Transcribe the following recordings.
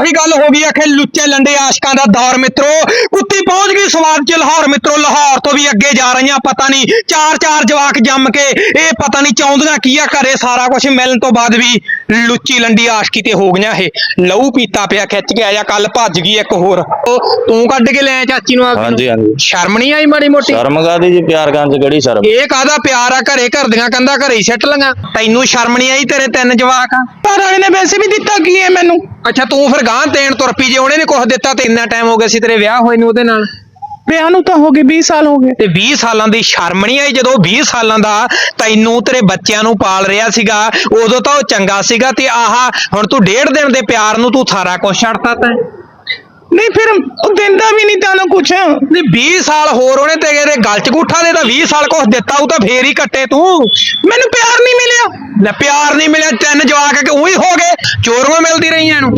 ਉਹੀ ਗੱਲ ਹੋ ਗਈ ਆਖੇ ਲੁੱਚੇ ਲੰਡੇ ਆਸ਼ਕਾਂ ਦਾ ਦੌਰ ਮਿੱਤਰੋ। ਕੁੱਤੀ ਪਹੁੰਚ ਗਈ ਸਵਾਦ ਚ ਲਾਹੌਰ ਮਿੱਤਰੋ ਲਾਹੌਰ ਤੋਂ ਵੀ ਅੱਗੇ ਜਾ ਰਹੀਆਂ ਪਤਾ ਨਹੀਂ ਚਾਰ ਚਾਰ ਜਵਾਕ ਜੰਮ ਕੇ ਇਹ ਪਤਾ ਨਹੀਂ ਚਾਹੁੰਦੀਆਂ ਕੀ ਆ ਘਰੇ ਸਾਰਾ ਕੁਝ ਮਿਲਣ ਤੋਂ ਬਾਅਦ ਵੀ ਲੁੱਚੀ ਲੰਡੀ ਆਸ਼ਕੀ ਤੇ ਹੋ ਗਈਆਂ ਇਹ। ਲਹੂ ਪੀਤਾ ਪਿਆ ਖਿੱਚ ਕੇ ਆਇਆ ਕੱਲ ਭੱਜ ਗਈ ਇੱਕ ਹੋਰ। ਉਹ ਤੂੰ ਕੱਢ ਕੇ ਲੈ ਆਇਆ ਚਾਚੀ ਨੂੰ ਆਪਦੀ ਹਾਂਜੀ ਨੂੰ? ਹਾਂਜੀ। ਸ਼ਰਮ ਨਹੀਂ ਆਈ ਮਾੜੀ ਮੋਟੀ? ਸ਼ਰਮ ਕਾਦੀ ਜੀ ਪਿਆਰ ਕਰਨ ਚ ਕਿਹੜੀ ਸ਼ਰਮ? ਇਹ ਕਾਹਦਾ ਪਿਆਰ ਆ ਘਰੇ ਘਰ ਦੀਆਂ ਕੰਦਾ ਘਰੇ ਹੀ ਸਿੱਟ ਲਈਆਂ। ਤੈਨੂੰ ਸ਼ਰਮ ਨਹੀਂ ਆਈ ਤੇਰੇ ਤਿੰਨ ਜਵਾਕ? ਆ ਘਰ ਵਾਲੇ ਨੇ ਵੈਸੇ ਵੀ ਦਿੱਤਾ ਕੀ ਹੈ ਮੈਨੂੰ? ਅੱਛਾ ਤੂੰ ਫਿਰ ਗਾਂ ਦੇਣ ਤੁਰ ਪਈ ਜੇ ਉਹਨੇ ਨੇ ਕੁਝ ਦਿੱਤਾ ਤੇ ਇੰਨਾ ਟਾਈਮ ਹੋ ਗਿਆ ਸੀ ਤੇਰੇ ਵਿਆਹ ਹੋਏ ਨੂੰ ਉਹਦੇ ਨਾਲ। ਵਿਆਹ ਨੂੰ ਤਾਂ ਹੋ ਗਏ 20 ਸਾਲ ਹੋ ਗਏ। ਤੇ 20 ਸਾਲਾਂ ਦੀ ਸ਼ਰਮ ਨਹੀਂ ਆਈ ਜਦੋਂ 20 ਸਾਲਾਂ ਦਾ ਤੈਨੂੰ ਤੇਰੇ ਬੱਚਿਆਂ ਨੂੰ ਪਾਲ ਰਿਹਾ ਸੀਗਾ ਉਦੋਂ ਤਾਂ ਉਹ ਚੰਗਾ ਸੀਗਾ ਤੇ ਆਹ ਹੁਣ ਤੂੰ ਡੇਢ ਦਿਨ ਦੇ ਪਿਆਰ ਨੂੰ ਤੂੰ ਸਾਰਾ ਕੁਝ ਛੱਡਤਾ ਤੈਂ। ਨਹੀਂ ਫਿਰ ਉਹ ਦਿੰਦਾ ਵੀ ਨਹੀਂ ਤੁਹਾਨੂੰ ਕੁਛ। ਨਹੀਂ 20 ਸਾਲ ਹੋਰ ਉਹਨੇ ਤੇਰੇ ਗਲ ਚ ਗੁੱਠਾ ਦੇ ਤਾਂ 20 ਸਾਲ ਕੁਝ ਦਿੱਤਾ ਉਹ ਤਾਂ ਫੇਰ ਹੀ ਕੱਟੇ ਤੂੰ। ਮੈਨੂੰ ਪਿਆਰ ਨਹੀਂ ਮਿਲਿਆ। ਲੈ ਪਿਆਰ ਨਹੀਂ ਮਿਲਿਆ ਤਿੰਨ ਜਵਾਕ ਕਿ ਉਹੀ ਹੋ ਗਏ ਚੋਰੀਆਂ ਮਿਲਦੀ ਰਹੀਆਂ ਇਹਨੂੰ।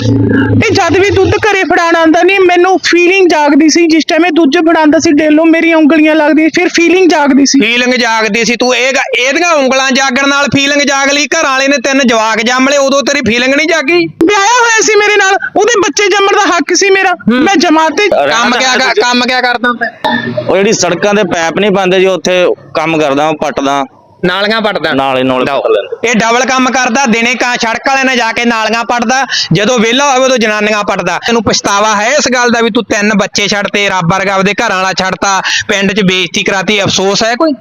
ਇਹ ਜਦ ਵੀ ਦੁੱਧ ਘਰੇ ਫੜਾਉਣ ਆਉਂਦਾ ਨਹੀਂ ਮੈਨੂੰ ਫੀਲਿੰਗ ਜਾਗਦੀ ਸੀ ਜਿਸ ਟਾਈਮ ਇਹ ਦੁੱਧ ਫੜਾਉਂਦਾ ਸੀ ਡੇਲੋ ਮੇਰੀਆਂ ਉਂਗਲੀਆਂ ਲੱਗਦੀਆਂ ਫਿਰ ਫੀਲਿੰਗ ਜਾਗਦੀ ਸੀ। ਫੀਲਿੰਗ ਜਾਗਦੀ ਸੀ ਤੂੰ ਇਹ ਗ- ਇਹਦੀਆਂ ਉਂਗਲਾਂ ਜਾਗਣ ਨਾਲ ਫੀਲਿੰਗ ਜਾਗ ਲਈ ਘਰ ਵਾਲੇ ਨੇ ਤਿੰਨ ਜਵਾਕ ਜੰਮ ਲਏ ਉਦੋਂ ਤੇਰੀ ਫੀਲਿੰਗ ਨਹੀਂ ਜਾਗੀ? ਵਿਆਹਿਆ ਹੋਇਆ ਸੀ ਮੇਰੇ ਨਾਲ ਉਹਦੇ ਬੱਚੇ ਜੰਮਣ ਦਾ ਹੱਕ ਸੀ ਮੇਰਾ। ਮੈਂ ਜਮਾਤੇ ਕੰਮ ਕਿਆ ਕਰ- ਕੰਮ ਕਿਆ ਕਰਦਾ ਤੈਂ ਉਹ ਜਿਹੜੀ ਸੜਕਾਂ ਤੇ ਪੈਪ ਨਹੀਂ ਪਾਉਂਦੇ ਜੀ ਉੱਥੇ ਕੰਮ ਕਰਦਾ ਉਹ ਪੱਟਦਾ। ਨਾਲੀਆਂ ਪੜਦਾ ਨਾਲੇ ਨਾਲ ਇਹ ਡਬਲ ਕੰਮ ਕਰਦਾ ਦਿਨੇ ਕਾ ਸੜਕ ਵਾਲੇ ਨੇ ਜਾ ਕੇ ਨਾਲੀਆਂ ਪੜਦਾ ਜਦੋਂ ਵਿਹਲਾ ਹੋਵੇ ਉਦੋਂ ਜਨਾਨੀਆਂ ਪੜਦਾ ਤੈਨੂੰ ਪਛਤਾਵਾ ਹੈ ਇਸ ਗੱਲ ਦਾ ਵੀ ਤੂੰ ਤਿੰਨ ਬੱਚੇ ਛੱਡਤੇ ਰੱਬ ਵਰਗਾ ਆਪਦੇ ਘਰਾਂ ਵਾਲਾ ਛੱਡਤਾ ਪਿੰਡ 'ਚ ਬੇਇੱਜ਼ਤੀ ਕਰਾਤੀ ਅਫਸੋਸ ਹੈ ਕੋਈ?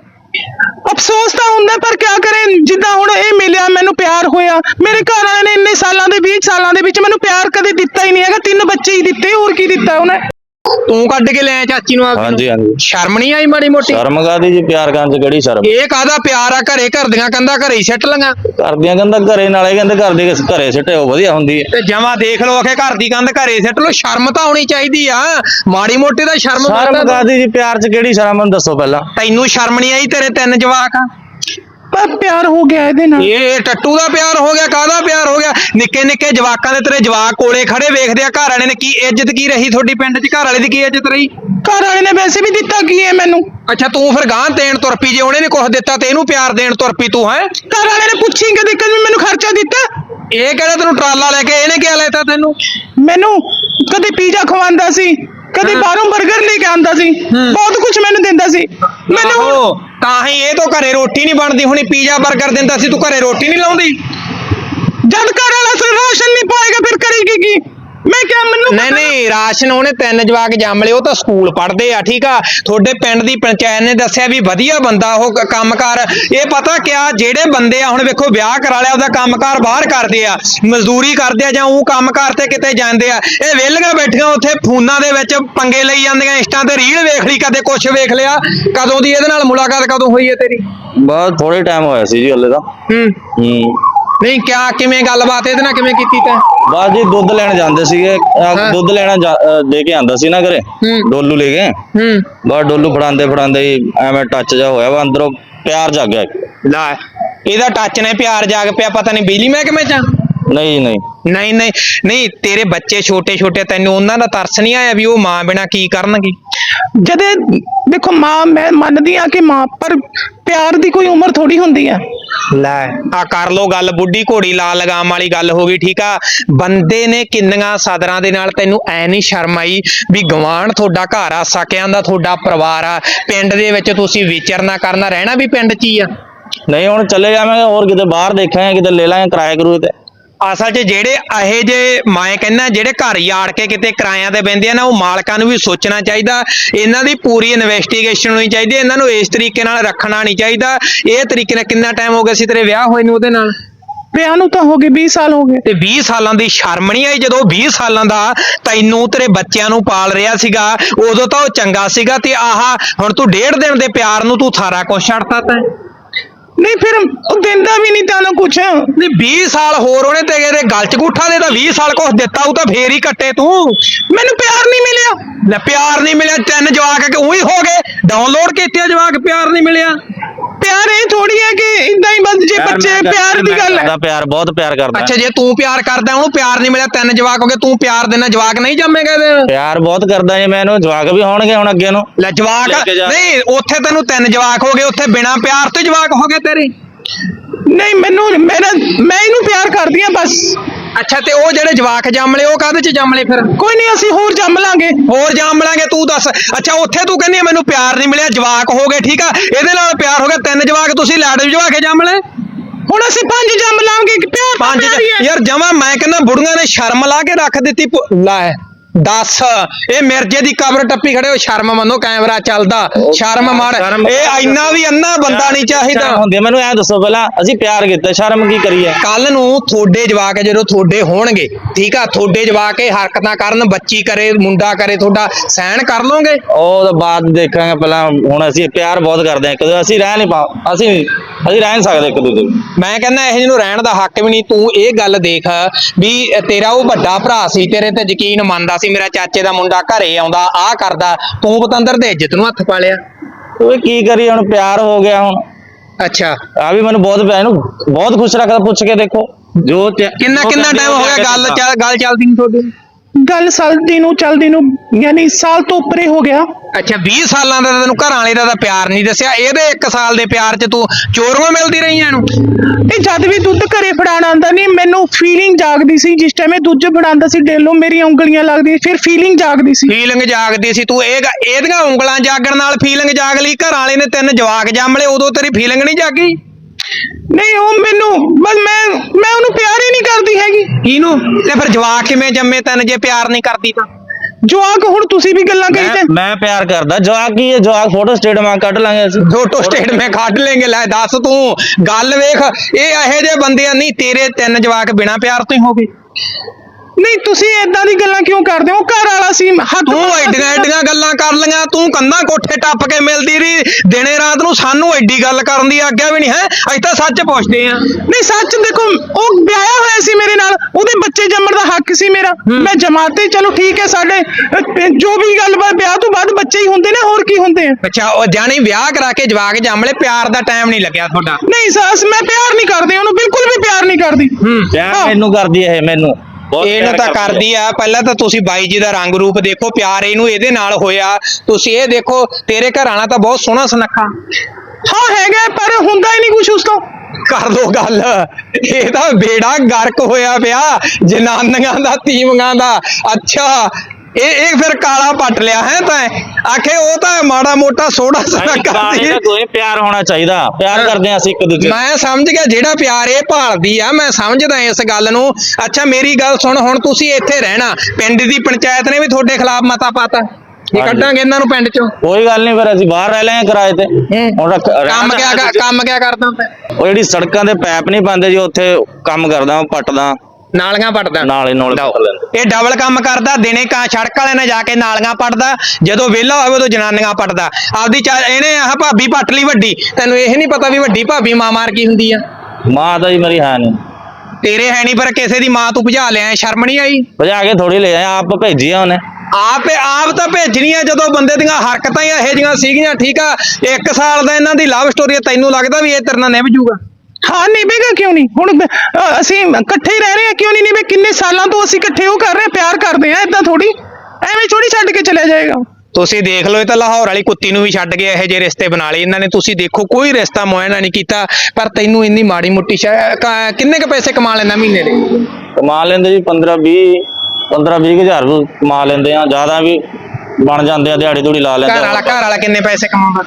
ਅਫਸੋਸ ਤਾਂ ਹੁੰਦਾ, ਪਰ ਕਿਆ ਕਰੇ? ਜਿੱਦਾਂ ਹੁਣ ਇਹ ਮਿਲਿਆ, ਮੈਨੂੰ ਪਿਆਰ ਹੋਇਆ। ਮੇਰੇ ਘਰ ਵਾਲਿਆਂ ਨੇ ਇੰਨੇ ਸਾਲਾਂ ਦੇ 20 ਸਾਲਾਂ ਦੇ ਵਿੱਚ ਮੈਨੂੰ ਪਿਆਰ ਕਦੇ ਦਿੱਤਾ ਹੀ ਨਹੀਂ ਹੈਗਾ। ਤਿੰਨ ਬੱਚੇ ਹੀ ਦਿੱਤੇ, ਹੋਰ ਕੀ ਦਿੱਤਾ ਉਹਨੇ? ਤੂੰ ਕੱਢ ਕੇ ਲੈ ਆਇਆ ਚਾਚੀ ਨੂੰ ਆਪਦੀ ਹਾਂਜੀ ਨੂੰ। ਹਾਂਜੀ ਸ਼ਰਮ ਨਹੀਂ ਆਈ ਮਾੜੀ ਮੋਟੀ? ਸ਼ਰਮ ਕਾਦੀ ਜੀ ਪਿਆਰ ਕਰਨ ਚ ਕਿਹੜੀ ਸ਼ਰਮ? ਇਹ ਕਾਹਦਾ ਪਿਆਰ ਆ? ਘਰੇ ਘਰ ਦੀਆਂ ਕੰਦਾ ਘਰੇ ਹੀ ਸਿੱਟ ਲਈਆਂ। ਕਰਦੀਆਂ ਕਹਿੰਦਾ ਘਰੇ ਨਾਲੇ ਕਹਿੰਦੇ ਘਰ ਦੇ ਘਰੇ ਸਿੱਟੇ ਉਹ ਵਧੀਆ ਹੁੰਦੀ ਹੈ। ਤੇ ਜਮਾ ਦੇਖ ਲਓ ਆਖੇ ਘਰ ਦੀ ਕੰਧ ਘਰੇ ਸਿੱਟ ਲਓ ਸ਼ਰਮ ਤਾਂ ਆਉਣੀ ਚਾਹੀਦੀ ਆ। ਮਾੜੀ ਮੋਟੀ ਦਾ ਸ਼ਰਮ ਸ਼ਰਮ ਤੂੰ। ਕਾਦੀ ਜੀ ਪਿਆਰ ਚ ਕਿਹੜੀ ਸ਼ਰਮ ਮੈਨੂੰ ਦੱਸੋ ਪਹਿਲਾਂ। ਤੈਨੂੰ ਸ਼ਰਮ ਨਹੀਂ ਆਈ ਤੇਰੇ ਤਿੰਨ ਜਵਾਕ ਆ। ਪਰ ਪਿਆਰ ਹੋ ਗਿਆ ਇਹਦੇ ਨਾਲ। ਇਹ ਟੱਟੂ ਦਾ ਪਿਆਰ ਹੋ ਗਿਆ ਕਾਹਦਾ ਪਿਆਰ ਹੋ ਗਿਆ? ਨਿੱਕੇ ਨਿੱਕੇ ਜਵਾਕਾਂ ਦੇ ਤੇਰੇ ਜਵਾਕ ਕੋਲੇ ਖੜੇ ਵੇਖਦੇ ਆ ਘਰ ਵਾਲੇ ਨੇ ਕੀ ਇੱਜ਼ਤ ਕੀ ਰਹੀ ਤੁਹਾਡੀ ਪਿੰਡ 'ਚ? ਘਰ ਵਾਲੇ ਦੀ ਕੀ ਇੱਜ਼ਤ ਰਹੀ? ਘਰ ਵਾਲੇ ਨੇ ਵੈਸੇ ਵੀ ਦਿੱਤਾ ਕੀ ਹੈ ਮੈਨੂੰ? ਅੱਛਾ ਤੂੰ ਫਿਰ ਗਾਂ ਦੇਣ ਤੁਰ ਪਈ ਜੇ ਉਹਨੇ ਨੇ ਕੁਝ ਦਿੱਤਾ ਤੇ ਇਹਨੂੰ ਪਿਆਰ ਦੇਣ ਤੁਰ ਪਈ ਤੂੰ ਹੈ? ਘਰ ਵਾਲੇ ਨੇ ਪੁੱਛੀ ਕਦੇ ਕਦੇ ਮੈਨੂੰ ਖਰਚਾ ਦਿੱਤਾ। ਇਹ ਕਿਹੜਾ ਤੈਨੂੰ ਟਰਾਲਾ ਲੈ ਕੇ ਇਹਨੇ ਕੀ ਲੈਤਾ ਤੈਨੂੰ? ਮੈਨੂੰ ਕਦੇ ਪੀਜ਼ਾ ਖਵਾਉਂਦਾ ਸੀ ਕਦੇ ਬਾਹਰੋਂ 버ਗਰ ਲੈ ਕੇ ਆਉਂਦਾ ਸੀ ਬਹੁਤ ਕੁਝ ਮੈਨੂੰ ਦਿੰਦਾ ਸੀ। ਮੈਨੂੰ ਆਹੋ, ਤਾਂ ਹੀ ਇਹ ਤੋਂ ਘਰੇ ਰੋਟੀ ਨਹੀਂ ਬਣਦੀ। ਹੁਣੀ ਪੀਜ਼ਾ 버ਗਰ ਦਿੰਦਾ ਸੀ, ਤੂੰ ਘਰੇ ਰੋਟੀ ਨਹੀਂ ਲਾਉਂਦੀ। ਜਦ ਘਰ ਵਾਲਾ ਰਾਸ਼ਨ ਨਹੀਂ ਪਾਏਗਾ, ਫਿਰ ਕਰੇਗੀ ਕੀ ਨਹੀਂ ਨਹੀਂ ਰਾਸ਼ਨ ਉਹਨੇ ਤਿੰਨ ਜਵਾਕ ਜੰਮ ਲਏ ਉਹ ਤਾਂ ਸਕੂਲ ਪੜ੍ਹਦੇ ਆ ਠੀਕ ਆ? ਤੁਹਾਡੇ ਪਿੰਡ ਦੀ ਪੰਚਾਇਤ ਨੇ ਦੱਸਿਆ ਵੀ ਵਧੀਆ ਬੰਦਾ ਉਹ ਕ- ਕੰਮਕਾਰ। ਇਹ ਪਤਾ ਕਿਆ ਜਿਹੜੇ ਬੰਦੇ ਆ ਹੁਣ ਵੇਖੋ ਵਿਆਹ ਕਰਾ ਲਿਆ ਉਹਦਾ ਕੰਮਕਾਰ ਬਾਹਰ ਕਰਦੇ ਆ ਮਜ਼ਦੂਰੀ ਕਰਦੇ ਆ ਜਾਂ ਉਹ ਕੰਮਕਾਰ ਤੇ ਕਿਤੇ ਜਾਂਦੇ ਆ ਇਹ ਵਿਹਲੀਆਂ ਬੈਠੀਆਂ ਉੱਥੇ ਫੋਨਾਂ ਦੇ ਵਿੱਚ ਪੰਗੇ ਲਈ ਜਾਂਦੀਆਂ ਇੰਸਟਾ ਤੇ ਰੀਲ ਵੇਖ ਲਈ ਕਦੇ ਕੁਝ ਵੇਖ ਲਿਆ ਕਦੋਂ ਦੀ ਇਹਦੇ ਨਾਲ ਮੁਲਾਕਾਤ ਕਦੋਂ ਹੋਈ ਹੈ ਤੇਰੀ? ਬਸ ਥੋੜੇ ਟਾਈਮ ਹੋਇਆ ਸੀ ਜੀ ਹਲੇ ਤਾਂ। ਹੂੰ। ਹੂੰ। ਨਹੀਂ ਕਿਆ ਕਿਵੇਂ ਗੱਲਬਾਤ ਇਹਦੇ ਨਾਲ ਕਿਵੇਂ ਕੀਤੀ ਤੈਂ? ਬਸ ਜੀ ਦੁੱਧ ਲੈਣ ਜਾਂਦੇ ਸੀਗੇ। ਅਹ। ਦੁੱਧ ਲੈਣਾ ਜਾ- ਅਹ ਲੈ ਕੇ ਆਂਦਾ ਸੀ ਨਾ ਘਰੇ। ਹੂੰ। ਡੋਲੂ ਲੈ ਕੇ। ਹੂੰ। ਬਸ ਡੋਲੂ ਫੜਾਉਂਦੇ ਫੜਾਉਂਦੇ ਹੀ ਐਵੇਂ ਟੱਚ ਜਾ ਹੋਇਆ ਵਾ ਅੰਦਰੋਂ ਪਿਆਰ ਜਾਗ ਗਿਆ ਲੈ ਇਹਦਾ ਟੱਚ ਨੇ ਪਿਆਰ ਜਾਗ ਪਿਆ ਪਤਾ ਨਹੀਂ ਬਿਜਲੀ ਮਹਿਕਮੇ ਚ ਆ? ਨਹੀਂ ਨਹੀਂ। ਨਹੀਂ ਨਹੀਂ ਨਹੀਂ ਤੇਰੇ ਬੱਚੇ ਛੋਟੇ ਛੋਟੇ ਤੈਨੂੰ ਉਹਨਾਂ ਦਾ ਤਰਸ ਨਹੀਂ ਆਇਆ ਵੀ ਉਹ ਮਾਂ ਬਿਨਾ ਕੀ ਕਰਨਗੇ? ਜਦੇ ਦੇਖੋ ਮਾਂ ਮੈਂ ਮੰਨਦੀ ਆ ਕਿ ਮਾਂ ਪਰ ਪਿਆਰ ਦੀ ਕੋਈ ਉਮਰ ਥੋੜੀ ਹੁੰਦੀ ਆ ਲੈ ਆ ਕਰ ਲੋ ਗੱਲ ਬੁੱਢੀ ਘੋੜੀ ਲਾ ਲਗਾਮ ਵਾਲੀ ਗੱਲ ਹੋ ਗਈ ਠੀਕ ਆ? ਬੰਦੇ ਨੇ ਕਿੰਨੀਆਂ ਸਦਰਾਂ ਦੇ ਨਾਲ ਤੈਨੂੰ ਐ ਨਹੀਂ ਸ਼ਰਮ ਆਈ ਵੀ ਗਵਾਂਢ ਤੁਹਾਡਾ ਘਰ ਆ ਸਕਿਆਂ ਦਾ ਤੁਹਾਡਾ ਪਰਿਵਾਰ ਆ ਪਿੰਡ ਦੇ ਵਿੱਚ ਤੁਸੀਂ ਵਿਚਰਨਾ ਕਰਨਾ ਰਹਿਣਾ ਵੀ ਪਿੰਡ 'ਚ ਹੀ ਆ। ਨਹੀਂ ਹੁਣ ਚੱਲੇ ਜਾਵਾਂਗੇ ਹੋਰ ਕਿਤੇ ਬਾਹਰ ਦੇਖਾਂਗੇ ਕਿਤੇ ਲੈ ਲਾਂਗੇ ਕਿਰਾਏ ਕਰੂ ਤੇ। ਅਸਲ 'ਚ ਜਿਹੜੇ ਇਹੋ ਜੇ ਮੈਂ ਕਹਿੰਦਾ ਜਿਹੜੇ ਘਰ ਯਾੜ ਕੇ ਕਿਤੇ ਕਿਰਾਇਆਂ ਤੇ ਬੈੰਦੇ ਆ ਨਾ ਉਹ ਮਾਲਕਾਂ ਨੂੰ ਵੀ ਸੋਚਣਾ ਚਾਹੀਦਾ। ਇਹਨਾਂ ਦੀ ਪੂਰੀ ਇਨਵੈਸਟੀਗੇਸ਼ਨ ਹੋਣੀ ਚਾਹੀਦੀ ਇਹਨਾਂ ਨੂੰ ਇਸ ਤਰੀਕੇ ਨਾਲ ਰੱਖਣਾ ਨਹੀਂ ਚਾਹੀਦਾ। ਇਹ ਤਰੀਕੇ ਨਾਲ ਕਿੰਨਾ ਟਾਈਮ ਹੋ ਗਿਆ ਸੀ ਤੇਰੇ ਵਿਆਹ ਹੋਏ ਨੂੰ ਉਹਦੇ ਨਾਲ? ਵਿਆਹ ਨੂੰ ਤਾਂ ਹੋ ਗਏ 20 ਸਾਲ ਹੋ ਗਏ। ਤੇ 20 ਸਾਲਾਂ ਦੀ ਸ਼ਰਮ ਨਹੀਂ ਆਈ? ਜਦੋਂ 20 ਸਾਲਾਂ ਦਾ ਤੈਨੂੰ ਤੇਰੇ ਬੱਚਿਆਂ ਨੂੰ ਪਾਲ ਰਿਹਾ ਸੀਗਾ ਉਦੋਂ ਤਾਂ ਉਹ ਚੰਗਾ ਸੀਗਾ ਤੇ ਆਹ ਹੁਣ ਤੂੰ ਡੇਢ ਦਿਨ ਦੇ ਪਿਆਰ ਨੂੰ ਤੂੰ ਸਾਰਾ ਕੁਝ ਛੱਡਤਾ ਤੈਂ ਨਹੀਂ ਫਿਰ ਉਹ ਦਿੰਦਾ ਵੀ ਨਹੀਂ ਤੁਹਾਨੂੰ ਕੁਛ। ਨਹੀਂ 20 ਸਾਲ ਹੋਰ ਉਹਨੇ ਤੇਰੇ ਗਲ ਚ ਗੁੱਠਾ ਦੇ ਤਾਂ 20 ਸਾਲ ਕੁਝ ਦਿੱਤਾ ਉਹ ਤਾਂ ਫੇਰ ਹੀ ਕੱਟੇ ਤੂੰ। ਮੈਨੂੰ ਪਿਆਰ ਨਹੀਂ ਮਿਲਿਆ। ਲੈ ਪਿਆਰ ਨਹੀਂ ਮਿਲਿਆ ਤਿੰਨ ਜਵਾਕ ਕਿ ਉਹੀ ਹੋ ਗਏ। ਡਾਊਨਲੋਡ ਕੀਤੇ ਜਵਾਕ ਪਿਆਰ ਨਹੀਂ ਮਿਲਿਆ। ਪਿਆਰ ਇਹ ਥੋੜੀ ਹੈ ਕਿ ਇਦਾਂ ਹੀ ਬਸ ਜੇ ਬੱਚੇ ਪਿਆਰ ਦੀ ਗੱਲ ਹੈ। ਪਿਆਰ ਬਹੁਤ ਪਿਆਰ ਕਰਦਾ। ਅੱਛਾ ਜੇ ਤੂੰ ਪਿਆਰ ਕਰਦਾ ਉਹਨੂੰ ਪਿਆਰ ਨਹੀਂ ਮਿਲਿਆ ਤਿੰਨ ਜਵਾਕ ਹੋ ਗਏ ਤੂੰ ਪਿਆਰ ਦੇਣਾ ਜਵਾਕ ਨਹੀਂ ਜੰਮੇਗਾ ਇਹਦੇ ਨਾਲ? ਪਿਆਰ ਬਹੁਤ ਕਰਦਾ ਜੇ ਮੈਨੂੰ ਜਵਾਕ ਵੀ ਹੋਣਗੇ ਹੁਣ ਅੱਗੇ ਨੂੰ। ਲੈ ਜਵਾਕ। ਨਹੀਂ ਉੱਥੇ ਤੈਨੂੰ ਤਿੰਨ ਜਵਾਕ ਹੋ ਗਏ ਉੱਥੇ ਬਿਨਾ ਪਿਆਰ ਤੋਂ ਜਵਾਕ ਹੋ ਗਏ ਤੇਰੇ? ਨਹੀਂ ਮੈਨੂੰ ਮੇਰਾ ਮੈਂ ਇਹਨੂੰ ਪਿਆਰ ਕਰਦੀ ਆ ਬਸ। ਅੱਛਾ ਤੇ ਉਹ ਜਿਹੜੇ ਜਵਾਕ ਜੰਮ ਲਏ ਉਹ ਕਾਹਦੇ ਚ ਜੰਮ ਲਏ ਫਿਰ? ਕੋਈ ਨਹੀਂ ਅਸੀਂ ਹੋਰ ਜੰਮ ਲਾਂਗੇ। ਹੋਰ ਜੰਮ ਲਾਂਗੇ ਤੂੰ ਦੱਸ। ਅੱਛਾ ਉੱਥੇ ਤੂੰ ਕਹਿੰਦੀ ਆ, ਮੈਨੂੰ ਪਿਆਰ ਨਹੀਂ ਮਿਲਿਆ ਜਵਾਕ ਹੋ ਗਏ ਠੀਕ ਆ? ਇਹਦੇ ਨਾਲ ਪਿਆਰ ਹੋ ਗਿਆ ਤਿੰਨ ਜਵਾਕ ਤੁਸੀਂ ਲਾੜੇ ਜਵਾਕੇ ਜੰਮ ਲਏ? ਹੁਣ ਅਸੀਂ ਪੰਜ ਜੰਮ ਲਾਂਗੇ ਕਿ ਪਿਆਰ ਤਾਂ ਪੰਜ ਪਿਆਰ ਹੀ ਹੈ। ਯਾਰ ਜਮਾ ਮੈਂ ਕਹਿੰਦਾ ਬੁੜੀਆਂ ਨੇ ਸ਼ਰਮ ਲਾ ਕੇ ਰੱਖ ਦਿੱਤੀ ਲੈ। ਦੱਸ ਇਹ ਮਿਰਜੇ ਦੀ ਕਬਰ ਟੱਪੀ ਖੜੇ ਹੋ ਸ਼ਰਮ ਮੰਨੋ ਕੈਮਰਾ ਚੱਲਦਾ ਸ਼ਰਮ ਮਾਰ। ਇਹ ਇੰਨਾ ਵੀ ਅੰਨਾ ਬੰਦਾ ਨਹੀਂ ਚਾਹੀਦਾ। ਹੁੰਦੀ ਆ, ਮੈਨੂੰ ਐ ਦੱਸੋ ਪਹਿਲਾਂ ਅਸੀਂ ਪਿਆਰ ਕੀਤਾ ਸ਼ਰਮ ਕੀ ਕਰੀਏ? ਕੱਲ ਨੂੰ ਤੁਹਾਡੇ ਜਵਾਕ ਜਦੋਂ ਤੁਹਾਡੇ ਹੋਣਗੇ ਠੀਕ ਆ ਤੁਹਾਡੇ ਜਵਾਕ ਇਹ ਹਰਕਤਾਂ ਕਰਨ ਬੱਚੀ ਕਰੇ ਮੁੰਡਾ ਕਰੇ ਤੁਹਾਡਾ ਸਹਿਣ ਕਰ ਲੋਗੇ ਉਹ ਤਾਂ ਬਾਅਦ ਦੇਖਾਂਗੇ ਪਹਿਲਾਂ ਹੁਣ ਅਸੀਂ ਪਿਆਰ ਬਹੁਤ ਕਰਦੇ ਇੱਕ ਦੂਜੇ ਅਸੀਂ ਰਹਿ ਨਹੀਂ ਪਾ ਅਸੀਂ ਅਸੀਂ ਰਹਿ ਨਹੀਂ ਸਕਦੇ ਇੱਕ ਦੂਜੇ। ਮੈਂ ਕਹਿੰਦਾ ਇਹ ਜਿਹਨੂੰ ਰਹਿਣ ਦਾ ਹੱਕ ਵੀ ਨਹੀਂ ਤੂੰ ਇਹ ਗੱਲ ਦੇਖ ਵੀ ਤੇਰਾ ਉਹ ਵੱਡਾ ਭਰਾ ਸੀ ਤੇਰੇ ਤੇ ਯਕੀਨ ਮੰਨਦਾ ਸੀ ਮੇਰਾ ਚਾਚੇ ਦਾ ਮੁੰਡਾ ਘਰੇ ਆਉਂਦਾ ਆਹ ਕਰਦਾ ਤੂੰ ਪਤੰਦਰ ਦੇ ਇੱਜ਼ਤ ਨੂੰ ਹੱਥ ਪਾ ਲਿਆ ਓਏ ਕੀ ਕਰੀਏ ਹੁਣ ਪਿਆਰ ਹੋ ਗਿਆ ਹੁਣ। ਅੱਛਾ। ਆ ਵੀ ਮੈਨੂੰ ਬਹੁਤ ਪਿਆਰ ਇਹਨੂੰ ਬਹੁਤ ਖੁਸ਼ ਰੱਖਦਾ ਪੁੱਛ ਕੇ ਦੇਖੋ। ਜੋ ਕਿੰਨਾ ਕਿੰਨਾ ਟਾਈਮ ਹੋ ਉਹ ਗਿਆ ਗੱਲ ਗੱਲ ਚੱਲਦੀ ਨੂੰ ਤੁਹਾਡੀ? ਗੱਲ ਚੱਲਦੀ ਨੂੰ ਚੱਲਦੀ ਨੂੰ ਯਾਨੀ ਸਾਲ ਤੋਂ ਉੱਪਰੇ ਹੋ ਗਿਆ। ਅੱਛਾ 20 ਸਾਲਾਂ ਦਾ ਤਾਂ ਤੈਨੂੰ ਘਰਾਂ ਵਾਲੇ ਦਾ ਤਾਂ ਪਿਆਰ ਨਹੀਂ ਦੱਸਿਆ। ਇਹਦੇ 1 ਸਾਲ ਦੇ ਪਿਆਰ 'ਚ ਤੂੰ ਚੋਰੀਆਂ ਮਿਲਦੀ ਰਹੀਆਂ ਇਹਨੂੰ? ਇਹ ਜਦ ਵੀ ਦੁੱਧ ਘਰੇ ਫੜਾਉਣ ਆਂਦਾ ਨਹੀਂ ਮੈਨੂੰ ਫੀਲਿੰਗ ਜਾਗਦੀ ਸੀ। ਜਿਸ ਟਾਈਮ ਇਹ ਦੁੱਧ ਫੜਾਉਂਦਾ ਸੀ ਡੇਲੋ ਮੇਰੀਆਂ ਉਂਗਲੀਆਂ ਲੱਗਦੀ ਫਿਰ ਫੀਲਿੰਗ ਜਾਗਦੀ ਸੀ। ਫੀਲਿੰਗ ਜਾਗਦੀ ਸੀ। ਤੂੰ ਇਹ ਗ- ਇਹਦੀਆਂ ਉਂਗਲਾਂ ਜਾਗਣ ਨਾਲ ਫੀਲਿੰਗ ਜਾਗ ਲਈ। ਘਰਾਂ ਵਾਲੇ ਨੇ ਤਿੰਨ ਜਵਾਕ ਜੰਮ ਲਏ ਉਦੋਂ ਤੇਰੀ ਫੀਲਿੰਗ ਨਹੀਂ ਜਾਗੀ? ਨਹੀਂ ਉਹ ਮੈਨੂੰ ਬਸ ਮੈਂ ਮੈਂ ਉਹਨੂੰ ਪਿਆਰ ਹੀ ਨਹੀਂ ਕਰਦੀ ਹੈਗੀ। ਕਿਹਨੂੰ? ਤੇ ਫਿਰ ਜਵਾਕ ਕਿਵੇਂ ਜੰਮੇ ਤੈਨੂੰ? ਜੇ ਪਿਆਰ ਨਹੀਂ ਕਰਦੀ ਤਾਂ? ਜਵਾਕ ਹੁਣ ਤੁਸੀਂ ਵੀ ਗੱਲਾਂ ਮੈਂ ਤੇ ਮੈਂ ਪਿਆਰ ਕਰਦਾ। ਜਵਾਕ ਕੀ ਹੈ? ਜਵਾਕ ਫੋਟੋ ਸਟੇਟ ਮਾਂ ਕੱਢ ਲਾਂਗੇ ਅਸੀਂ। ਫੋਟੋ ਸਟੇਟ ਮੈਂ ਕੱਢ ਲੈਂਗੇ। ਲੈ ਦੱਸ ਤੂੰ। ਗੱਲ ਵੇਖ ਇਹ ਇਹੋ ਜਿਹੇ ਬੰਦੇ ਆ। ਨਹੀਂ ਤੇਰੇ ਤਿੰਨ ਜਵਾਕ ਬਿਨਾ ਪਿਆਰ ਤੋਂ ਹੀ ਹੋ ਗਏ। ਨਹੀਂ ਤੁਸੀਂ ਏਦਾਂ ਦੀ ਗੱਲਾਂ ਕਿਉਂ ਕਰਦੇ ਹੋ? ਘਰ ਵਾਲਾ ਸੀ ਹੱਥ ਤੂੰ ਐਡੀਆਂ ਐਡੀਆਂ ਗੱਲਾਂ ਕਰ ਲਈਆਂ ਤੂੰ ਕੰਧਾਂ ਕੋਠੇ ਟੱਪ ਕੇ ਮਿਲਦੀ ਰਹੀ। ਦਿਨੇ ਰਾਤ ਨੂੰ ਸਾਨੂੰ ਐਡੀ ਗੱਲ ਕਰਨ ਦੀ ਆਗਿਆ ਵੀ ਨਹੀਂ ਹੈ? ਅਸੀਂ ਤਾਂ ਸੱਚ ਪੁੱਛਦੇ ਆ ਨਹੀਂ ਸੱਚ ਦੇਖੋ ਉਹ ਵਿਆਹਿਆ ਹੋਇਆ ਸੀ ਮੇਰੇ ਨਾਲ। ਉਹਦੇ ਬੱਚੇ ਜੰਮਣ ਦਾ ਹੱਕ ਸੀ ਮੇਰਾ। ਮੈਂ ਜਮਾਤੇ ਚਲੋ ਠੀਕ ਹੈ ਸਾਡੇ। ਅਹ, ਜੋ ਵੀ ਗੱਲ ਬਾ ਵਿਆਹ ਤੋਂ ਬਾਅਦ ਬੱਚੇ ਹੀ ਹੁੰਦੇ ਨੇ ਹੋਰ ਕੀ ਹੁੰਦੇ ਆ? ਅੱਛਾ ਉਹ ਜਾਣੀ ਵਿਆਹ ਕਰਾ ਕੇ ਜਵਾਕ ਜੰਮਲੇ ਪਿਆਰ ਦਾ ਟਾਈਮ ਨਹੀਂ ਲੱਗਿਆ ਤੁਹਾਡਾ। ਨਹੀਂ ਸੱਸ ਮੈਂ ਪਿਆਰ ਨਹੀਂ ਕਰਦੀ ਉਹਨੂੰ ਬਿਲਕੁਲ ਵੀ ਪਿਆਰ ਨਹੀਂ ਕਰਦੀ। ਪਿਆਰ ਹਾਂ। ਮੈਨੂੰ ਕਰਦੀ ਹੈ ਇਹ ਮੈਨੂੰ। ਇਹਨੂੰ ਤਾਂ ਕਰਦੀ ਆ ਪਹਿਲਾਂ ਤਾਂ ਤੁਸੀਂ ਬਾਈ ਜੀ ਦਾ ਰੰਗ ਰੂਪ ਦੇਖੋ ਪਿਆਰ ਇਹਨੂੰ ਇਹਦੇ ਨਾਲ ਹੋਇਆ। ਤੁਸੀਂ ਇਹ ਦੇਖੋ ਤੇਰੇ ਘਰ ਆਣਾ ਤਾਂ ਬਹੁਤ ਸੋਹਣਾ ਸੁਨੱਖਾ। ਹਾਂ ਹੈਗਾ ਪਰ ਹੁੰਦਾ ਹੀ ਨਹੀਂ ਕੁਝ ਉਸ ਤੋਂ। ਕਰ ਦੋ ਗੱਲ। ਇਹ ਤਾਂ ਬੇੜਾ ਗਰਕ ਹੋਇਆ ਪਿਆ ਜਨਾਨੀਆਂ ਦਾ ਤੀਵੀਆਂ ਦਾ। ਅੱਛਾ ਇਹ ਇਹ ਫਿਰ ਕਾਲਾ ਪੱਟ ਲਿਆ ਹੈ ਤਾਂ ਆਖੇ ਉਹ ਤਾਂ ਮਾੜਾ ਮੋਟਾ ਸੋੜਾ ਕਾਲੇ ਕਰਦੀ ਦਾ ਕੋਈ ਪਿਆਰ ਹੋਣਾ ਚਾਹੀਦਾ। ਪਿਆਰ ਕਰਦੇ ਹਾਂ ਅਸੀਂ ਇੱਕ ਦੂਜੇ। ਮੈਂ ਸਮਝ ਗਿਆ ਜਿਹੜਾ ਪਿਆਰ ਇਹ ਭਾਲਦੀ ਆ ਮੈਂ ਸਮਝਦਾ ਇਸ ਗੱਲ ਨੂੰ। ਅੱਛਾ ਮੇਰੀ ਗੱਲ ਸੁਣ ਹੁਣ ਤੁਸੀਂ ਇੱਥੇ ਰਹਿਣਾ। ਪਿੰਡ ਦੀ ਪੰਚਾਇਤ ਨੇ ਵੀ ਤੁਹਾਡੇ ਖਿਲਾਫ ਮਤਾ ਪਾਤਾ। ਇਹ। ਕੱਢਾਂਗੇ ਇਹਨਾਂ ਨੂੰ ਪਿੰਡ ਚੋਂ। ਕੋਈ ਗੱਲ ਨਹੀਂ ਫਿਰ ਅਸੀਂ ਬਾਹਰ ਰਹਿ ਲਾਂਗੇ ਕਿਰਾਏ ਤੇ। ਹੁਣ ਕੰਮ ਕਿਆ ਕੰਮ ਕਿਆ ਕਰਦਾ ਉਹ ਜਿਹੜੀ ਸੜਕਾਂ ਦੇ ਪੈਪ ਨਹੀਂ ਪਾਉਂਦੇ ਜੀ ਉੱਥੇ ਕੰਮ ਕਰਦਾ ਉਹ ਪੱਟਦਾ। ਨਾਲੀਆਂ ਪੜਦਾ ਨਾਲੇ ਨਾਲ ਪੱਟ ਲੈਂਦੇ। ਇਹ ਡਬਲ ਕੰਮ ਕਰਦਾ ਦਿਨੇ ਕਾ ਸੜਕ ਵਾਲੇ ਨੇ ਜਾ ਕੇ ਨਾਲੀਆਂ ਪੜਦਾ ਜਦੋਂ ਵਿਹਲਾ ਹੋਵੇ ਉਦੋਂ ਜਨਾਨੀਆਂ ਪੜਦਾ ਆਪਦੀ ਚਾ- ਇਹਨੇ ਆਹ ਭਾਬੀ ਪੱਟ ਲਈ ਵੱਡੀ ਤੈਨੂੰ ਇਹ ਨਹੀਂ ਪਤਾ ਵੀ ਵੱਡੀ ਭਾਬੀ ਮਾਂ ਮਾਰ ਕੀ ਹੁੰਦੀ ਆ? ਮਾਂ ਤਾਂ ਜੀ ਮੇਰੀ ਹੈ ਨਹੀਂ। ਤੇਰੇ ਹੈ ਨਹੀਂ ਪਰ ਕਿਸੇ ਦੀ ਮਾਂ ਤੂੰ ਭਜਾ ਲਿਆ ਸ਼ਰਮ ਨਹੀਂ ਆਈ? ਭਜਾ ਕੇ ਥੋੜੀ ਲੈ ਆਏ ਆਪ ਭੇਜੀ ਆ ਉਹਨੇ। ਆਪ ਆਪ ਤਾਂ ਭੇਜਣੀ ਆ ਜਦੋਂ ਬੰਦੇ ਦੀਆਂ ਹਰਕਤਾਂ ਹੀ ਇਹੋ ਜਿਹੀਆਂ ਸੀਗੀਆਂ ਠੀਕ ਆ ਇੱਕ ਸਾਲ ਦਾ ਇਹਨਾਂ ਦੀ ਲਵ ਸਟੋਰੀ ਤੈਨੂੰ ਲੱਗਦਾ ਵੀ ਇਹ ਤੇਰੇ ਨਾਲ ਨਿਭ ਜੂਗਾ? ਹਾਂ ਨਿਭੇਗਾ ਕਿਉਂ ਨਹੀਂ? ਹੁਣ ਅ, ਅਸੀਂ ਇਕੱਠੇ ਹੀ ਰਹਿ ਰਹੇ ਹਾਂ ਕਿਉਂ ਨਹੀਂ ਨਿਭੇ? ਕਿੰਨੇ ਸਾਲਾਂ ਤੋਂ ਅਸੀਂ ਇਕੱਠੇ ਉਹ ਕਰ ਰਹੇ ਹਾਂ ਪਿਆਰ ਕਰਦੇ ਹਾਂ ਇਦਾਂ ਥੋੜੀ ਐਵੇਂ ਥੋੜੀ ਛੱਡ ਕੇ ਚਲਿਆ ਜਾਏਗਾ। ਤੁਸੀਂ ਦੇਖ ਲਓ ਇਹ ਤਾਂ ਲਾਹੌਰ ਵਾਲੀ ਕੁੱਤੀ ਨੂੰ ਵੀ ਛੱਡ ਕੇ ਇਹੋ ਜਿਹੇ ਰਿਸ਼ਤੇ ਬਣਾ ਲਏ। ਇਹਨਾਂ ਨੇ ਤੁਸੀਂ ਦੇਖੋ ਕੋਈ ਰਿਸ਼ਤਾ ਮੁਆਇਨਾ ਨਹੀਂ ਕੀਤਾ ਪਰ ਤੈਨੂੰ ਇੰਨੀ ਮਾੜੀ ਮੁੱਟੀ ਸ਼ਾ- ਕ- ਕਿੰਨੇ ਕ ਪੈਸੇ ਕਮਾ ਲੈਂਦਾ ਮਹੀਨੇ ਦੇ? ਕਮਾ ਲੈਂਦੇ ਜੀ 15 20 15 20 ਹਜ਼ਾਰ ਵੀ ਕਮਾ ਲੈਂਦੇ ਆ ਜ਼ਿਆਦਾ ਵੀ ਬਣ ਜਾਂਦੇ ਆ ਦਿਹਾੜੀ ਦੂੜੀ ਲਾ ਲੈਂਦੇ ਘਰ ਵਾਲਾ ਆ। ਘਰ ਵਾਲਾ ਕਿੰਨੇ ਪੈਸੇ ਕਮਾਉਂਦਾ?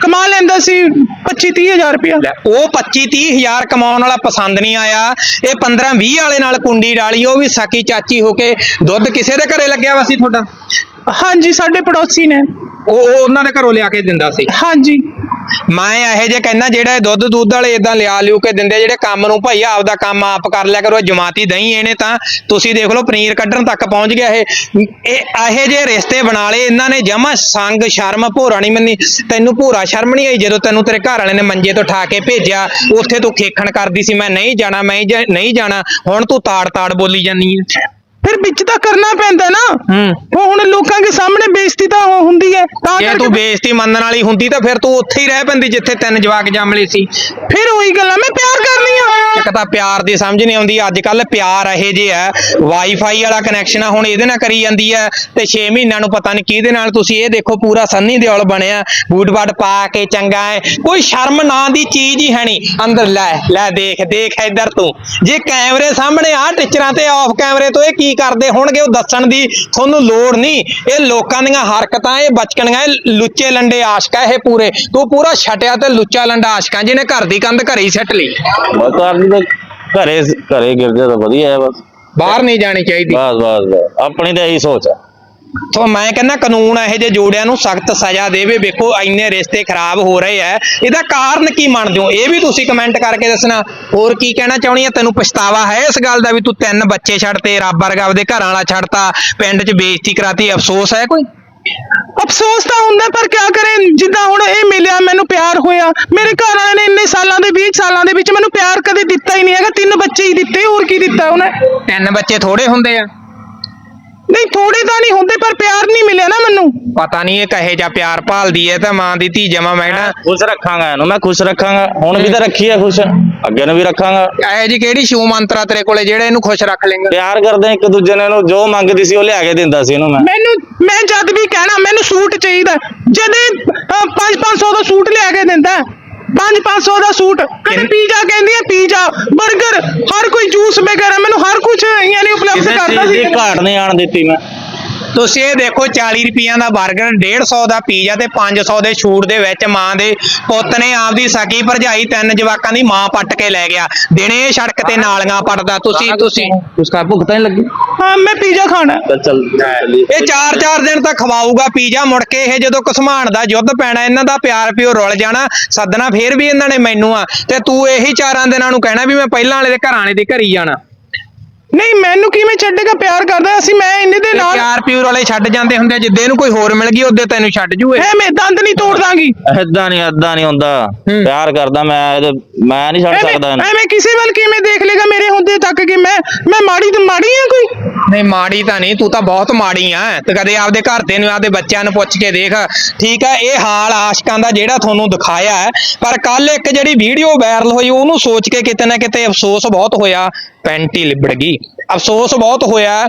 ਕਮਾ ਲੈਂਦਾ ਸੀ 25 30 ਹਜ਼ਾਰ ਰੁਪਇਆ। ਲੈ, ਉਹ 25 30 ਹਜ਼ਾਰ ਕਮਾਉਣ ਵਾਲਾ ਪਸੰਦ ਨਹੀਂ ਆਇਆ। ਇਹ 15 20 ਵਾਲੇ ਨਾਲ ਕੁੰਡੀ ਡਾਲੀ ਉਹ ਵੀ ਸਾਕੀ ਚਾਚੀ ਹੋ ਕੇ ਦੁੱਧ ਕਿਸੇ ਦੇ ਘਰੇ ਲੱਗਿਆ ਵਾ ਸੀ ਤੁਹਾਡਾ? ਹਾਂਜੀ ਸਾਡੇ ਪੜੋਸੀ ਨੇ। ਉਹ ਉਹ ਉਹਨਾਂ ਦੇ ਘਰੋਂ ਲਿਆ ਕੇ ਦਿੰਦਾ ਸੀ? ਹਾਂਜੀ। ਮੈਂ ਇਹੋ ਜੇ ਕਹਿੰਦਾ ਜਿਹੜਾ ਦੁੱਧ ਦੁੱਧ ਵਾਲੇ ਇਦਾਂ ਲਿਆ ਲਿਓ ਕੇ ਦਿੰਦੇ ਜਿਹੜੇ ਕੰਮ ਨੂੰ ਭਾਈ ਆਪਦਾ ਕੰਮ ਆਪ ਕਰ ਲਿਆ ਕਰੋ ਜਮਾਤੀ ਦਹੀਂ ਇਹਨੇ ਤਾਂ। ਤੁਸੀਂ ਦੇਖ ਲਓ, ਪਨੀਰ ਕੱਢਣ ਤੱਕ ਪਹੁੰਚ ਗਿਆ ਇਹ। ਇਹ ਇਹੋ ਜੇ ਰਿਸ਼ਤੇ ਬਣਾ ਲਏ, ਇਹਨਾਂ ਨੇ ਜਮਾ ਸੰਗ, ਸ਼ਰਮ, ਭੋਰਾ ਨਹੀਂ ਮੰਨੀ। ਤੈਨੂੰ ਭੋਰਾ ਸ਼ਰਮ ਨਹੀਂ ਆਈ ਜਦੋਂ ਤੈਨੂੰ ਤੇਰੇ ਘਰ ਵਾਲੇ ਨੇ ਮੰਜੇ ਤੋਂ ਠਾ ਕੇ ਭੇਜਿਆ, ਉੱਥੇ ਤੂੰ ਖੇਖਣ ਕਰਦੀ ਸੀ, ਮੈਂ ਨਹੀਂ ਜਾਣਾ, ਮੈਂ ਨਹੀਂ ਜਾਣਾ। ਹੁਣ ਤੂੰ ਤਾੜ ਤਾੜ ਬੋਲੀ ਜਾਨੀ ਹੈ ਫਿਰ ਵਿੱਚ ਤਾਂ ਕਰਨਾ ਪੈਂਦਾ ਨਾ। ਹੂੰ। ਉਹ ਹੁਣ ਲੋਕਾਂ ਦੇ ਸਾਹਮਣੇ ਬੇਇੱਜ਼ਤੀ ਤਾਂ ਉਹ ਹੁੰਦੀ ਹੈ ਤਾਂ ਜੇ ਕਰਕੇ ਤੂੰ ਬੇਇੱਜ਼ਤੀ ਮੰਨਣ ਵਾਲੀ ਹੁੰਦੀ ਤਾਂ ਫਿਰ ਤੂੰ ਉੱਥੇ ਹੀ ਰਹਿ ਪੈਂਦੀ ਜਿੱਥੇ ਤਿੰਨ ਜਵਾਕ ਜੰਮ ਲਏ ਸੀ। ਫਿਰ ਉਹੀ ਗੱਲ ਆ ਮੈਂ ਪਿਆਰ ਕਰਨੀ ਆ। ਇੱਕ ਤਾਂ ਪਿਆਰ ਦੀ ਸਮਝ ਨਹੀਂ ਆਉਂਦੀ ਅੱਜ ਕੱਲ ਪਿਆਰ ਇਹੋ ਜਿਹਾ ਹੈ ਵਾਈਫਾਈ ਵਾਲਾ ਕਨੈਕਸ਼ਨ ਆ ਹੁਣ ਇਹਦੇ ਨਾਲ ਕਰੀ ਜਾਂਦੀ ਹੈ ਤੇ 6 ਮਹੀਨਿਆਂ ਨੂੰ ਪਤਾ ਨਹੀਂ ਕਿਹਦੇ ਨਾਲ ਤੁਸੀਂ ਇਹ ਦੇਖੋ ਪੂਰਾ ਸੰਨੀ ਦਿਓਲ ਬਣਿਆ ਬੂਟ ਬਾਟ ਪਾ ਕੇ ਚੰਗਾ ਹੈ ਕੋਈ ਸ਼ਰਮ ਨਾਂ ਦੀ ਚੀਜ਼ ਹੀ ਹੈ ਨਹੀਂ ਅੰਦਰ ਲੈ ਲੈ ਦੇਖ ਦੇਖ ਇੱਧਰ ਤੂੰ। ਜੇ ਕੈਮਰੇ ਸਾਹਮਣੇ ਆ ਟੀਚਰਾਂ ਤੇ ਆਫ ਕੈਮਰੇ ਤੋਂ ਇਹ ਕੀ ਕਰਦੇ ਹੋਣਗੇ ਉਹ ਦੱਸਣ ਦੀ ਤੁਹਾਨੂੰ ਲੋੜ ਨਹੀਂ। ਇਹ ਲੋਕਾਂ ਦੀਆਂ ਹਰਕਤਾਂ ਇਹ ਬਚਕਣੀਆਂ ਇਹ ਲੁੱਚੇ ਲੰਡੇ ਆਸ਼ਕਾ ਇਹ ਪੂਰੇ। ਤੂੰ ਪੂਰਾ ਛਟਿਆ ਤੇ ਲੁੱਚਾ ਲੰਡਾ ਆਸ਼ਕਾ ਜਿਹਨੇ ਘਰ ਦੀ ਕੰਧ ਘਰੇ ਹੀ ਸੱਟ ਲਈ। ਘਰ ਤਾਂ ਘਰੇ ਘਰੇ ਗਿਰਦੇ ਤਾਂ ਵਧੀਆ ਹੈ ਬਸ। ਬਾਹਰ ਨਹੀਂ ਜਾਣੀ ਚਾਹੀਦੀ। ਬਸ ਬਸ ਬਸ। ਆਪਣੀ ਤਾਂ ਇਹੀ ਸੋਚ ਹੈ ਤੋ ਮੈਂ ਕਹਿੰਦਾ ਕਾਨੂੰਨ ਇਹੋ ਜਿਹੇ ਜੋੜਿਆਂ ਨੂੰ ਸਖਤ ਸਜ਼ਾ ਦੇਵੇ। ਵੇਖੋ, ਇੰਨੇ ਰਿਸ਼ਤੇ ਖਰਾਬ ਹੋ ਰਹੇ ਐ ਇਹਦਾ ਕਾਰਨ ਕੀ ਮੰਨਦੇ ਹੋ? ਇਹ ਵੀ ਤੁਸੀਂ ਕਮੈਂਟ ਕਰਕੇ ਦੱਸਣਾ। ਹੋਰ ਕੀ ਕਹਿਣਾ ਚਾਹੁੰਦੀ ਆ? ਤੈਨੂੰ ਪਛਤਾਵਾ ਹੈ ਇਸ ਗੱਲ ਦਾ ਵੀ ਤੂੰ ਤਿੰਨ ਬੱਚੇ ਛੱਡਤੇ ਰੱਬ ਵਰਗਾ ਆਪਦੇ ਘਰਾਂ ਵਾਲਾ ਛੱਡਤਾ, ਪਿੰਡ 'ਚ ਬੇਇੱਜ਼ਤੀ ਕਰਾਤੀ? ਅਫਸੋਸ ਹੈ ਕੋਈ? ਅਫਸੋਸ ਤਾਂ ਹੁੰਦਾ, ਪਰ ਕਿਆ ਕਰੇ? ਜਿੱਦਾਂ ਹੁਣ ਇਹ ਮਿਲਿਆ, ਮੈਨੂੰ ਪਿਆਰ ਹੋਇਆ। ਮੇਰੇ ਘਰ ਵਾਲਿਆਂ ਨੇ ਇੰਨੇ ਸਾਲਾਂ ਦੇ 20 ਸਾਲਾਂ ਦੇ ਵਿੱਚ ਮੈਨੂੰ ਪਿਆਰ ਕਦੇ ਦਿੱਤਾ ਹੀ ਨਹੀਂ ਹੈਗਾ। ਤਿੰਨ ਬੱਚੇ ਹੀ ਦਿੱਤੇ, ਹੋਰ ਕੀ ਦਿੱਤਾ ਉਹਨੇ? ਤਿੰਨ ਬੱਚੇ ਥੋੜੇ ਹੁੰਦੇ ਆ। ਨਹੀਂ ਥੋੜੇ ਤਾਂ ਨਹੀਂ ਹੁੰਦੇ ਪਰ ਪਿਆਰ ਨਹੀਂ ਮਿਲਿਆ ਨਾ ਮੈਨੂੰ। ਪਤਾ ਨਹੀਂ ਇਹ ਕਹੇ ਜਾਂ ਪਿਆਰ ਭਾਲਦੀ ਐ ਤਾਂ ਮਾਂ ਦੀ ਧੀ ਜਮਾ ਮੈਂ ਕਹਿਣਾ ਖੁਸ਼ ਰੱਖਾਂਗਾ ਇਹਨੂੰ ਮੈਂ ਖੁਸ਼ ਰੱਖਾਂਗਾ। ਹੁਣ ਵੀ ਤਾਂ ਰੱਖੀ ਹੈ ਖੁਸ਼। ਅੱਗੇ ਨੂੰ ਵੀ ਰੱਖਾਂਗਾ। ਇਹ ਜੀ ਕਿਹੜੀ ਸ਼ੂ ਮੰਤਰਾ ਤੇਰੇ ਕੋਲੇ ਜਿਹੜੇ ਇਹਨੂੰ ਖੁਸ਼ ਰੱਖ ਲੇਗਾ? ਪਿਆਰ ਕਰਦੇ ਹਾਂ ਇੱਕ ਦੂਜੇ ਨੇ ਨੂੰ ਜੋ ਮੰਗਦੀ ਸੀ ਉਹ ਲਿਆ ਕੇ ਦਿੰਦਾ ਸੀ ਇਹਨੂੰ ਮੈਂ। ਮੈਨੂੰ ਮੈਂ ਜਦ ਵੀ ਕਹਿਣਾ ਮੈਨੂੰ ਸੂਟ ਚਾਹੀਦਾ। ਜਦੇ 5-500 ਦਾ ਸੂਟ ਲਿਆ ਕੇ ਦਿੰਦਾ। 5-500 ਦਾ ਸੂਟ। ਕਦੇ ਪੀਜ਼ਾ ਕਹਿੰਦੀ ਹੈ ਪੀਜ਼ਾ 버ਗਰ ਹਰ ਕੋਈ ਜੂਸ ਵਗੈਰਾ ਮੈਨੂੰ ਹਰ ਕੁਝ ਯਾਨੀ ਉਪਲਬਧ ਕਿਸੇ ਕਰਦਾ ਚੀਜ਼ ਸੀ। ਦੀ ਘਾਟ ਨਹੀਂ ਆਣ ਦਿੱਤੀ ਮੈਂ। ਤੁਸੀਂ ਇਹ ਦੇਖੋ 40 ਰੁਪਈਆਂ ਦਾ 버ਗਰ 150 ਦਾ ਪੀਜ਼ਾ ਤੇ 500 ਦੇ ਛੂਟ ਦੇ ਵਿੱਚ ਮਾਂ ਦੇ ਪੁੱਤ ਨੇ ਆਪਦੀ ਸਕੀ ਭਰਜਾਈ ਤਿੰਨ ਜਵਾਕਾਂ ਦੀ ਮਾਂ ਪੱਟ ਕੇ ਲੈ ਗਿਆ। ਦਿਨੇ ਸੜਕ ਤੇ ਨਾਲੀਆਂ ਪੜਦਾ ਤੁਸੀਂ ਤੁਸੀਂ ਉਸ ਕਾ ਭੁਗਤਾਂ ਹੀ ਲੱਗੀ? ਹਾਂ ਮੈਂ ਪੀਜ਼ਾ ਖਾਣਾ। ਚੱਲ ਚੱਲ। ਇਹ ਚਾਰ ਚਾਰ ਦਿਨ ਤਾਂ ਖਵਾਊਗਾ ਪੀਜ਼ਾ ਮੁੜ ਕੇ ਇਹ ਜਦੋਂ ਘਸਮਾਨ ਦਾ ਯੁੱਧ ਪੈਣਾ ਇਹਨਾਂ ਦਾ ਪਿਆਰ ਪਿਓ ਰੁਲ ਜਾਣਾ ਸੱਦਣਾ ਫੇਰ ਵੀ ਇਹਨਾਂ ਨੇ ਮੈਨੂੰ ਆ। ਤੇ ਤੂੰ ਇਹੀ ਚਾਰਾਂ ਦਿਨਾਂ ਨੂੰ ਕਹਿਣਾ ਵੀ ਮੈਂ ਪਹਿਲਾਂ ਵਾਲੇ ਦੇ ਘਰਾਂ ਵਾਲੇ ਦੇ ਘਰ ਹੀ ਜਾਣਾ। ਨਹੀਂ ਮੈਨੂੰ ਕਿਵੇਂ ਛੱਡੇਗਾ? ਪਿਆਰ ਕਰਦਾ ਅਸੀਂ ਮੈਂ ਇਹਨੇ ਦੇ ਨਾਲ ਪਿਆਰ ਪਿਓ ਵਾਲੇ ਛੱਡ ਜਾਂਦੇ ਹੁੰਦੇ ਆ, ਜਿੱਦੇ ਇਹਨੂੰ ਕੋਈ ਹੋਰ ਮਿਲ ਗਈ ਉਹਦੇ ਤੈਨੂੰ ਛੱਡ ਜੂ ਇਹ ਐ ਮੈਂ ਦੰਦ ਨਹੀਂ ਤੋੜ ਦਾਂਗੀ। ਏਦਾਂ ਨਹੀਂ ਏਦਾਂ ਨਹੀਂ ਹੁੰਦਾ। ਹੂੰ। ਪਿਆਰ ਕਰਦਾ ਮੈਂ ਇਹਦੇ ਮੈਂ ਨਹੀਂ ਛੱਡ ਐਵੇਂ ਸਕਦਾ ਇਹਨੂੰ। ਐਵੇਂ ਕਿਸੇ ਵੱਲ ਕਿਵੇਂ ਦੇਖ ਲੇਗਾ ਮੇਰੇ ਹੁੰਦੇ ਤੱਕ ਕਿ ਮੈਂ ਮੈਂ ਮਾੜੀ ਤੇ ਮਾੜੀ ਆ ਕੋਈ? ਨਹੀਂ ਮਾੜੀ ਤਾਂ ਨਹੀਂ ਤੂੰ ਤਾਂ ਬਹੁਤ ਮਾੜੀ ਆ। ਤੇ ਕਦੇ ਆਪਦੇ ਘਰ ਦੇ ਨੂੰ ਆਪਦੇ ਬੱਚਿਆਂ ਨੂੰ ਪੁੱਛ ਕੇ ਦੇਖ। ਠੀਕ ਆ ਇਹ ਹਾਲ ਆਸ਼ਕਾਂ ਦਾ ਜਿਹੜਾ ਤੁਹਾਨੂੰ ਦਿਖਾਇਆ ਹੈ ਪਰ ਕੱਲ ਇੱਕ ਜਿਹੜੀ ਵੀਡੀਓ ਵਾਇਰਲ ਹੋਈ ਉਹਨੂੰ ਸੋਚ ਕੇ ਕਿਤੇ ਨਾ ਕਿਤੇ ਅਫਸੋਸ ਬਹੁਤ ਹੋਇਆ। ਪੈਂਟੀ ਲਿਬੜ ਗਈ। ਅਫਸੋਸ ਬਹੁਤ ਹੋਇਆ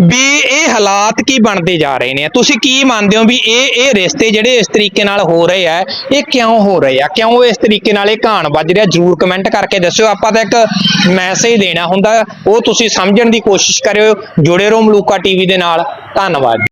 ਵੀ ਇਹ ਹਾਲਾਤ ਕੀ ਬਣਦੇ ਜਾ ਰਹੇ ਨੇ। ਤੁਸੀਂ ਕੀ ਮੰਨਦੇ ਹੋ ਵੀ ਇਹ ਇਹ ਰਿਸ਼ਤੇ ਜਿਹੜੇ ਇਸ ਤਰੀਕੇ ਨਾਲ ਹੋ ਰਹੇ ਆ, ਇਹ ਕਿਉਂ ਹੋ ਰਹੇ ਆ? ਕਿਉਂ ਇਸ ਤਰੀਕੇ ਨਾਲ ਇਹ ਘਾਣ ਵੱਜ ਰਿਹਾ? ਜਰੂਰ ਕਮੈਂਟ ਕਰਕੇ ਦੱਸਿਓ। ਆਪਾਂ ਤਾਂ ਇੱਕ ਮੈਸੇਜ ਦੇਣਾ ਹੁੰਦਾ। ਉਹ ਤੁਸੀਂ ਸਮਝਣ ਦੀ ਕੋਸ਼ਿਸ਼ ਕਰਿਓ। ਜੁੜੇ ਰਹੋ ਮਲੂਕਾ ਟੀਵੀ ਦੇ ਨਾਲ। ਧੰਨਵਾਦ।